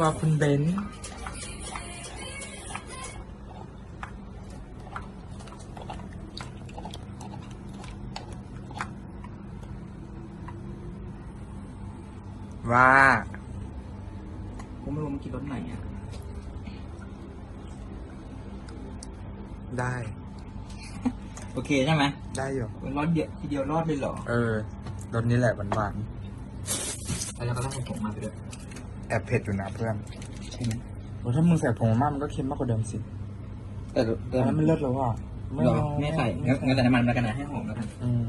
ว่าคุณเบนซ์ว่าผมไม่รู้มันกินรสไหนอะ ได้ โอเคใช่ไหมได้อยู่ มันรอดเดียวทีเดียวรอดเลยเหรอ เออรสนี้แหละหวานแล้วเราก็ต้องใส่ผงมาไปด้วยๆ แอบเผ็ดอยู่นะเพื่อนใช่ไหมโอ้ถ้ามึงใส่ผงมากมันก็เค็มมากกว่าเดิมสิแต่แต่แต่นั้นมันเลิศแล้วว่ะไม่เอาไม่ใส่งั้นงั้นแต่น้ำมันแล้วกันนะให้หอมแล้วกันอืม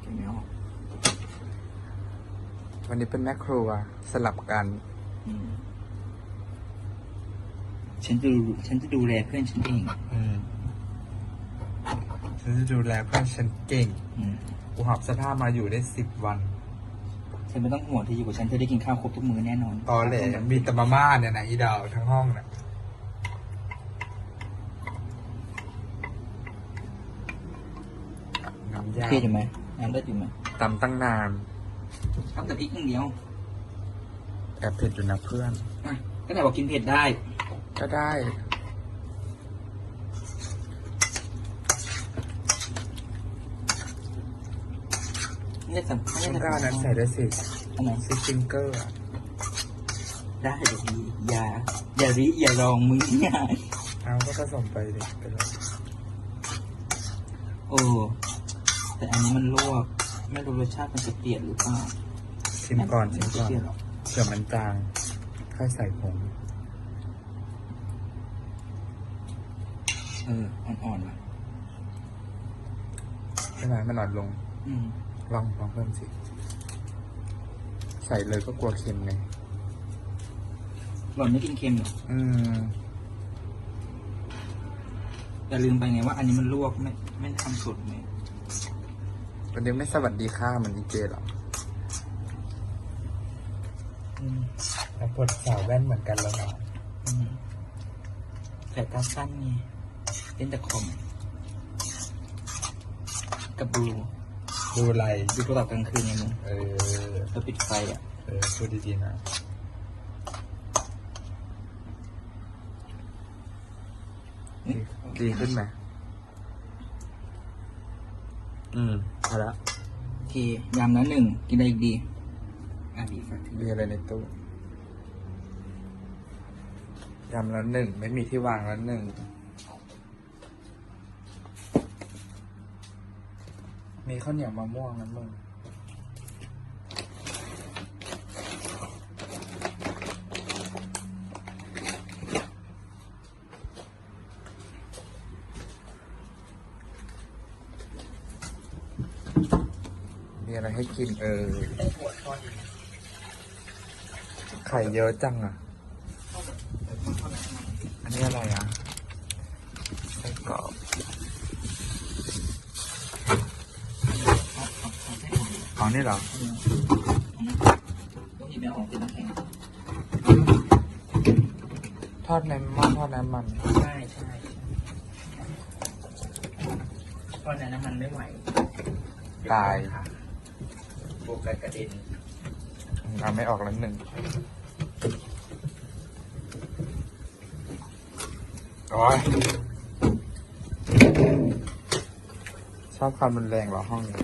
เค็มไม่ออกวันนี้เป็นแม่ครัวสลับกัน อืมฉันจะดูฉันจะดูแลเพื่อนฉันเอง อืมฉันจะดูแลเพื่อนฉันเก่งอืม กูหอบเสื้อผ้ามาอยู่ได้สิบวัน ฉันไม่ต้องห่วงที่อยู่กับฉันเธอได้กินข้าวครบทุกมื้อแน่นอนตอแหลมีแต่มาม่าเนี่ยนะอีดาวทั้งห้องน่ะน้ำยาเท่อยู่ไหมน้ำได้อยู่ไหมตำตั้งนาน ทำแต่พริกอย่างเดียวแอบเผ็ดอยู่นะเพื่อน อะก็แต่บอกกินเผ็ดได้ ก็ได้ ไม่ได้สำคัญต้ไม่นได้กล้าสำคันั้ญนใส่ได้สิอันไหนซิฟิงเกอร์อะได้เดี๋ยวดีอย่า อย่าริอย่าลองมึงอย่าเอาก็ผสมไปดิไปเลยโอ้ แต่อันนี้มันลวก ไม่รู้รสชาติมันจะเปลี่ยนหรือเปล่าชิมก่อนชิมก่อนไเปลี่ยนหรอกเผื่อมันจางค่อยใส่ผงเออ อ่อนๆว่ะใช่ไหมมันอ่อนลง อืม ลองลองเพิ่มสิ ใส่เลยก็กลัวเค็มไงหล่อนไม่กินเค็มหรอกอืมแต่ลืมไปไงว่าอันนี้มันลวกไม่ไม่ทำสดไหมวันนี้ไม่สวัสดีค่าเหมือนดีเจหรออืมแล้วปวดสาวแว่นเหมือนกันแล้วนะอืมสายตาสั้นไงเล่นแต่คอมกับดู ดูอะไรดูโทรศัพท์กลางคืนไงมึงเออแล้วปิดไฟอะ เออพูดดีๆนะ ดีดีขึ้นไหมอืมพอละโอเคยำนั้นหนึ่งกินอะไรอีกดี อะดีฝากทิ้งมีอะไรในตู้ยำแล้วหนึ่งไม่มีที่วางแล้วหนึ่ง มีข้าวเหนียวมะม่วงนะมึงมีอะไรให้กินเออได้ปวดคออีกไข่เยอะจังอะ อันนี้อะไรอะไส้กรอบอ๋อ นี่เหรอทอดในหม้อทอดน้ำมัน ใช่ใช่เพราะในน้ำมันไม่ไหวตายโบกัสกระเด็นเอาไม่ออกแล้วหนึ่งโอ้ยชอบความรุนแรงเหรอห้องนี้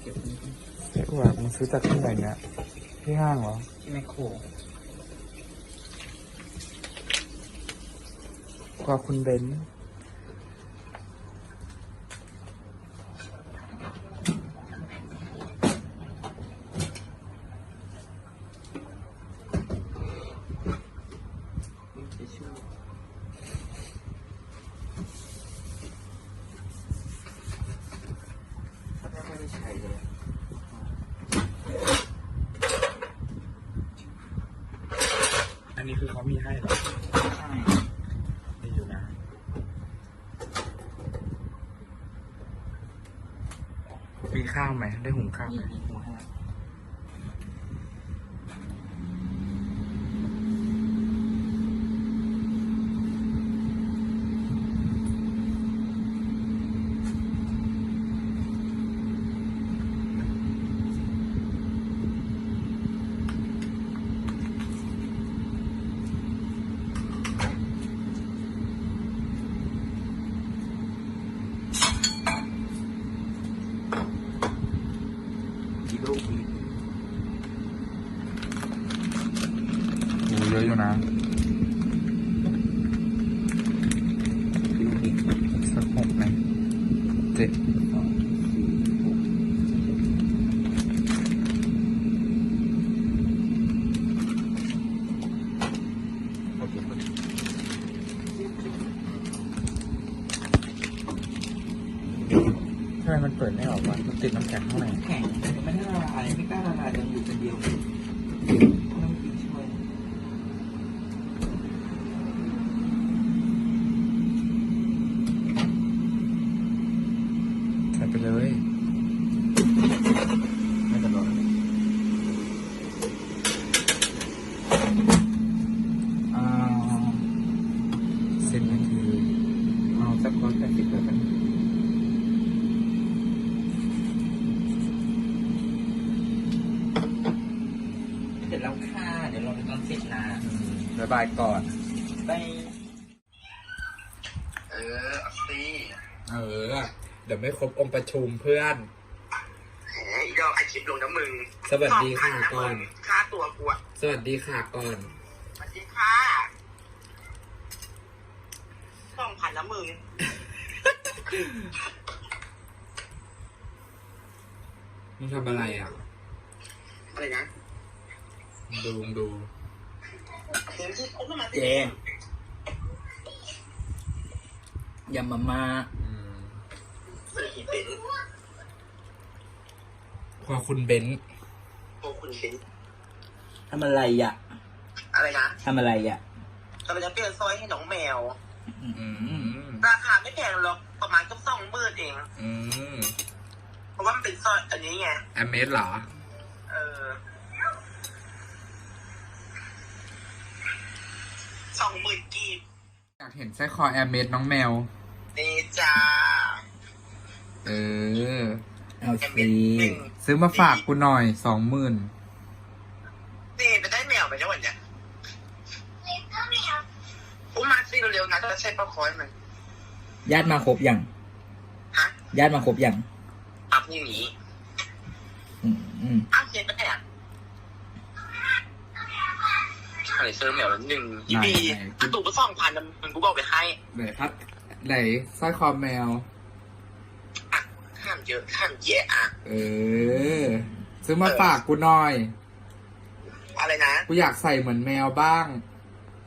เก็บไว้ที่ เจ๊อ้วมึงซื้อจากที่ไหนเนี่ยที่ห้างเหรอที่แมคโครกว่าคุณเบนซ์จะช่วยถ้าไม่ได้ใช้เลย นนี้คือเขามีให้เหรอใช่มีอยู่นะมีข้าวไหมได้หุงข้าวไหม มีหัวให้ อยู่นะสักหกไหมเจ็ดทำไมมันเปิดไม่ออกวะมันติดน้ำแข็งข้างในแข็งไม่ได้ละลายไม่กล้าละลายยังอยู่คนเดียว สิบนาทีเอาสักร้อยแปดสิบแล้วกันเสร็จแล้วค่ะ เดี๋ยวเราไปตอนเสร็จนะอืมบ๊ายบายก่อนไปเออเอาสิเออ เดี๋ยวไม่ครบองค์ประชุมเพื่อน แหมอีดอกไอคลิปลงน้ำมึงสวัสดีค่ะก่อน ค่าตัวกูอะสวัสดีค่ะก่อน สวัสดีค่ะ สองพันละมึงมึงทำอะไรอะอะไรนะดูมึงดูเห็นที่เขามาเจยำมาม่าอืมเอออีเป็นพอคุณเบนซ์พวกคุณเป็นทำอะไรอะอะไรนะทำอะไรอะกำลังจะเปลี่ยนซอยให้น้องแมว อืมราคาไม่แพงหรอกประมาณก็สองหมื่นเอง อืมเพราะว่ามันเป็นซอยอันนี้ไง แอมเมสเหรอ เออสองหมื่นกีบอยากเห็นไส้คอแอมเมสน้องแมว นี่จ้าเออ เอาแอมสิเมสหนึ่งซื้อมาฝากกูหน่อยสองหมื่นนี่ไปได้แมวไปแล้ววันเนี้ย อุ้มมาสิเร็วๆนะจะใช้ประคอยมันญาติมาครบยังฮะญาติมาครบยังอัพพรุ่งนี้อืมอืมอ้าวเย็นปะเนี่ยอะไรเซอร์แมวละหนึ่งอีบีกระตุกไปสองพันมันกูบอกไปให้ไหนพัดไหนสร้อยคอแมวอะข้ามเยอะข้ามแย่อะเออซื้อมาฝากกูหน่อย อะไรนะ กูอยากใส่เหมือนแมวบ้าง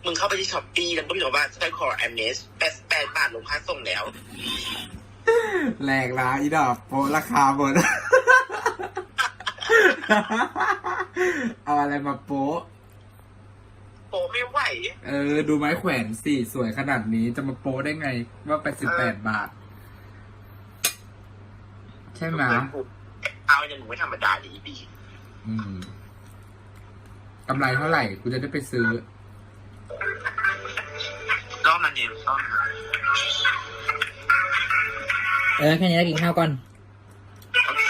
มึงเข้าไปที่ช้อปปี้แล้วก็พิมพ์ว่าใช้คอแอมเนสแปดแปดบาทลงค่าส่งแล้ว แหลกละอีดอกโปะราคาหมด เอาอะไรมาโปะโปไม่ไหว เออ ดูไม้แขวนสิสวยขนาดนี้จะมาโปะได้ไง ว่าไปสิบแปดบาท ใช่ไหมเอาอย่างมึงไม่ธรรมดาดีอีบีอืมกำไรเท่าไหร่กูจะได้ไปซื้อ ก็มันเดียวก็เออแค่นี้แล้วกินข้าวก่อน โอเค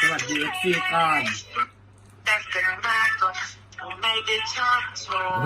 สวัสดีเอฟซีก่อนแต่กันมากจนไม่ได้ชอบโชว์